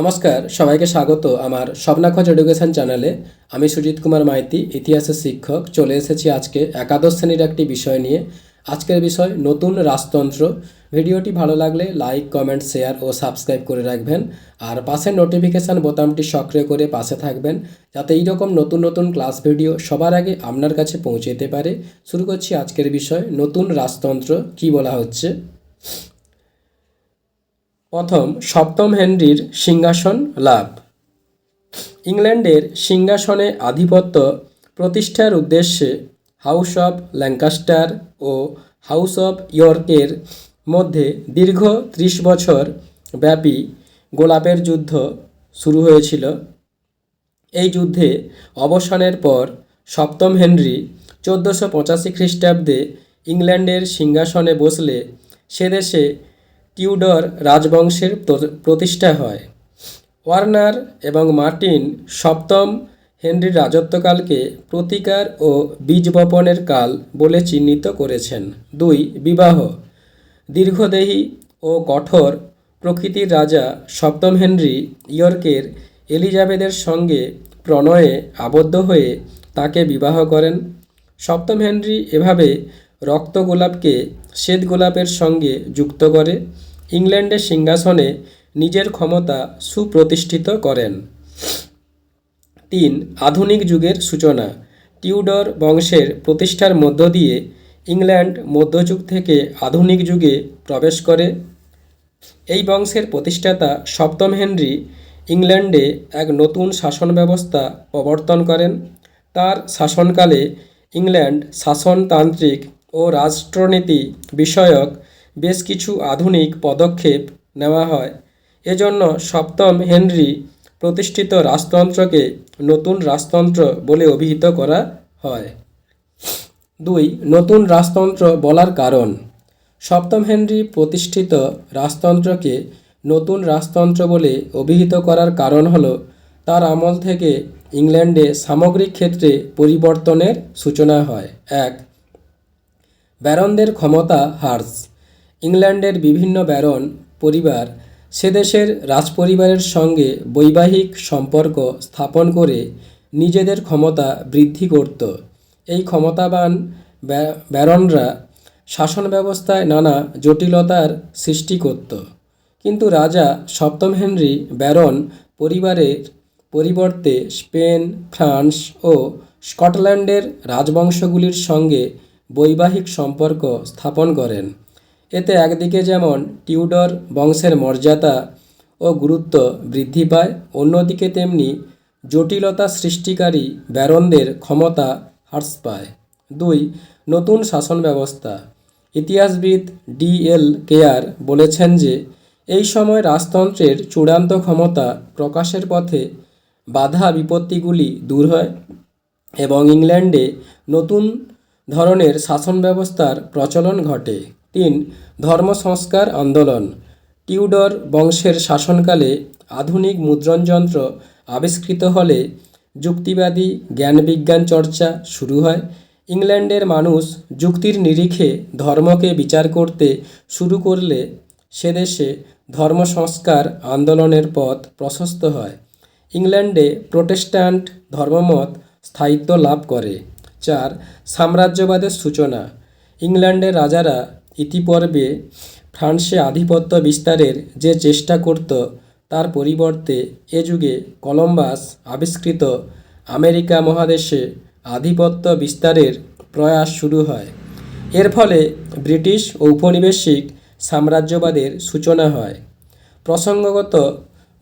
নমস্কার, সবাইকে স্বাগত আমার স্বপ্নাখোঁজ এডুকেশন চ্যানেলে। আমি সুজিত কুমার মাইতি, ইতিহাসের শিক্ষক। চলে এসেছি আজকে একাদশ শ্রেণির একটি বিষয় নিয়ে। আজকের বিষয়, নতুন রাজতন্ত্র। ভিডিওটি ভালো লাগলে লাইক, কমেন্ট, শেয়ার ও সাবস্ক্রাইব করে রাখবেন। আর পাশের নোটিফিকেশান বোতামটি সক্রিয় করে পাশে থাকবেন, যাতে এই রকম নতুন নতুন ক্লাস ভিডিও সবার আগে আপনার কাছে পৌঁছে যেতে পারে। শুরু করছি আজকের বিষয়, নতুন রাজতন্ত্র কি বলা হচ্ছে? প্রথম সপ্তম হেনরির সিংহাসন লাভ। ইংল্যান্ডের সিংহাসনে আধিপত্য প্রতিষ্ঠার উদ্দেশ্যে হাউস অব ল্যাঙ্কাস্টার ও হাউস অব ইয়র্কের মধ্যে দীর্ঘ ত্রিশ বছর ব্যাপী গোলাপের যুদ্ধ শুরু হয়েছিল। এই যুদ্ধে অবসানের পর সপ্তম হেনরি চোদ্দোশো পঁচাশি খ্রিস্টাব্দে ইংল্যান্ডের সিংহাসনে বসলে সে দেশে টিউডর রাজবংশের প্রতিষ্ঠা হয়। ওয়ার্নার এবং মার্টিন সপ্তম হেনরির রাজত্বকালকে প্রতিকার ও বীজ বপনের কাল বলে চিহ্নিত করেছেন। দুই, বিবাহ। দীর্ঘদেহী ও কঠোর প্রকৃতির রাজা সপ্তম হেনরি ইয়র্কের এলিজাবেথের সঙ্গে প্রণয়ে আবদ্ধ হয়ে তাকে বিবাহ করেন। সপ্তম হেনরি এভাবে রক্ত গোলাপকে শ্বেত গোলাপের সঙ্গে যুক্ত করে। ইংল্যান্ডের সিংহাসনে নিজের ক্ষমতা সুপ্রতিষ্ঠিত করেন। তিন, আধুনিক যুগের সূচনা। টিউডর বংশের প্রতিষ্ঠার মধ্য দিয়ে ইংল্যান্ড মধ্যযুগ থেকে আধুনিক যুগে প্রবেশ করে। এই বংশের প্রতিষ্ঠাতা সপ্তম হেনরি ইংল্যান্ডে এক নতুন শাসন ব্যবস্থা প্রবর্তন করেন। তার শাসনকালে ইংল্যান্ড শাসনতান্ত্রিক ও রাষ্ট্রনীতি বিষয়ক বেশ কিছু আধুনিক পদক্ষেপ নেওয়া হয়। এজন্য সপ্তম হেনরি প্রতিষ্ঠিত রাজতন্ত্রকে নতুন রাজতন্ত্র বলে অভিহিত করা হয়। দুই, নতুন রাজতন্ত্র বলার কারণ। সপ্তম হেনরি প্রতিষ্ঠিত রাজতন্ত্রকে নতুন রাজতন্ত্র বলে অভিহিত করার কারণ হল তার আমল থেকে ইংল্যান্ডে সামগ্রিক ক্ষেত্রে পরিবর্তনের সূচনা হয়। এক, ব্যারনদের ক্ষমতা হ্রাস। ইংল্যান্ডের বিভিন্ন ব্যারন পরিবার সে দেশের রাজপরিবারের সঙ্গে বৈবাহিক সম্পর্ক স্থাপন করে নিজেদের ক্ষমতা বৃদ্ধি করত। এই ক্ষমতাবান ব্যারনরা শাসন ব্যবস্থায় নানা জটিলতার সৃষ্টি করত। কিন্তু রাজা সপ্তম হেনরি ব্যারন পরিবারের পরিবর্তে স্পেন, ফ্রান্স ও স্কটল্যান্ডের রাজবংশগুলির সঙ্গে বৈবাহিক সম্পর্ক স্থাপন করেন। এতে একদিকে যেমন টিউডর বংশের মর্যাদা ও গুরুত্ব বৃদ্ধি পায়, অন্যদিকে তেমনি জটিলতা সৃষ্টিকারী ব্যারনদের ক্ষমতা হ্রাস পায়। দুই, নতুন শাসন ব্যবস্থা। ইতিহাসবিদ ডি এল কেয়ার বলেছেন যে, এই সময় রাজতন্ত্রের চূড়ান্ত ক্ষমতা প্রকাশের পথে বাধা বিপত্তিগুলি দূর হয় এবং ইংল্যান্ডে নতুন ধরনের শাসন ব্যবস্থার প্রচলন ঘটে। তিন, ধর্ম সংস্কার আন্দোলন। টিউডর বংশের শাসনকালে আধুনিক মুদ্রণযন্ত্র আবিষ্কৃত হলে যুক্তিবাদী জ্ঞানবিজ্ঞান চর্চা শুরু হয়। ইংল্যান্ডের মানুষ যুক্তির নিরিখে ধর্মকে বিচার করতে শুরু করলে সে দেশে ধর্ম সংস্কার আন্দোলনের পথ প্রশস্ত হয়। ইংল্যান্ডে প্রোটেস্ট্যান্ট ধর্মমত স্থায়িত্ব লাভ করে। চার, সাম্রাজ্যবাদের সূচনা। ইংল্যান্ডের রাজারা ইতিপূর্বে ফ্রান্সে আধিপত্য বিস্তারের যে চেষ্টা করত, তার পরিবর্তে এ যুগে কলম্বাস আবিষ্কৃত আমেরিকা মহাদেশে আধিপত্য বিস্তারের প্রয়াস শুরু হয়। এর ফলে ব্রিটিশ ঔপনিবেশিক সাম্রাজ্যবাদের সূচনা হয়। প্রসঙ্গগত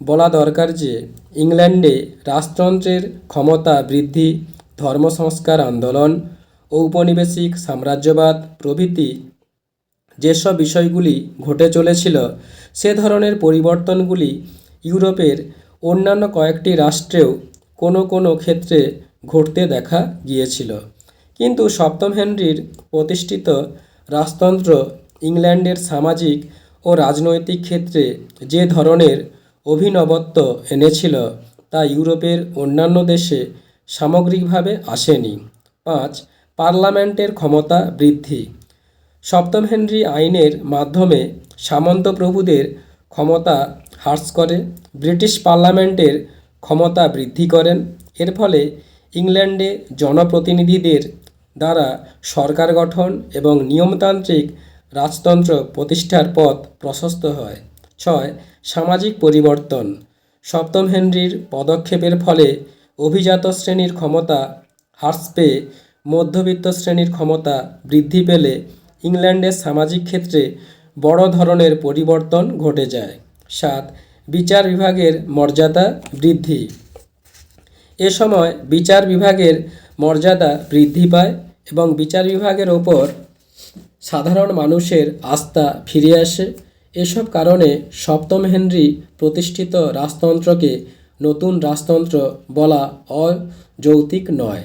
বলা দরকার যে, ইংল্যান্ডে রাজতন্ত্রের ক্ষমতা বৃদ্ধি ধর্ম সংস্কার আন্দোলন, ঔপনিবেশিক সাম্রাজ্যবাদ প্রভৃতি যেসব বিষয়গুলি ঘটে চলেছিল, সে ধরনের পরিবর্তনগুলি ইউরোপের অন্যান্য কয়েকটি রাষ্ট্রেও কোনো কোনো ক্ষেত্রে ঘটতে দেখা গিয়েছিল। কিন্তু সপ্তম হেনরির প্রতিষ্ঠিত রাজতন্ত্র ইংল্যান্ডের সামাজিক ও রাজনৈতিক ক্ষেত্রে যে ধরনের অভিনবত্ব এনেছিল, তা ইউরোপের অন্যান্য দেশে সামগ্রিকভাবে আসেনি। পাঁচ, পার্লামেন্টের ক্ষমতা বৃদ্ধি। সপ্তম হেনরি আইনের মাধ্যমে সামন্ত প্রভুদের ক্ষমতা হ্রাস করে, ব্রিটিশ পার্লামেন্টের ক্ষমতা বৃদ্ধি করেন। এর ফলে ইংল্যান্ডে জনপ্রতিনিধিদের দ্বারা সরকার গঠন এবং নিয়মতান্ত্রিক রাজতন্ত্র প্রতিষ্ঠার পথ প্রশস্ত হয়। ছয়, সামাজিক পরিবর্তন। সপ্তম হেনরির পদক্ষেপের ফলে অভিজাত শ্রেণির ক্ষমতা হ্রাস পেয়ে মধ্যবিত্ত শ্রেণির ক্ষমতা বৃদ্ধি পেলে ইংল্যান্ডের সামাজিক ক্ষেত্রে বড় ধরনের পরিবর্তন ঘটে যায়। সাত, বিচার বিভাগের মর্যাদা বৃদ্ধি। এ সময় বিচার বিভাগের মর্যাদা বৃদ্ধি পায় এবং বিচার বিভাগের ওপর সাধারণ মানুষের আস্থা ফিরে আসে। এসব কারণে সপ্তম হেনরি প্রতিষ্ঠিত রাজতন্ত্রকে নতুন রাজতন্ত্র বলা অযৌক্তিক নয়।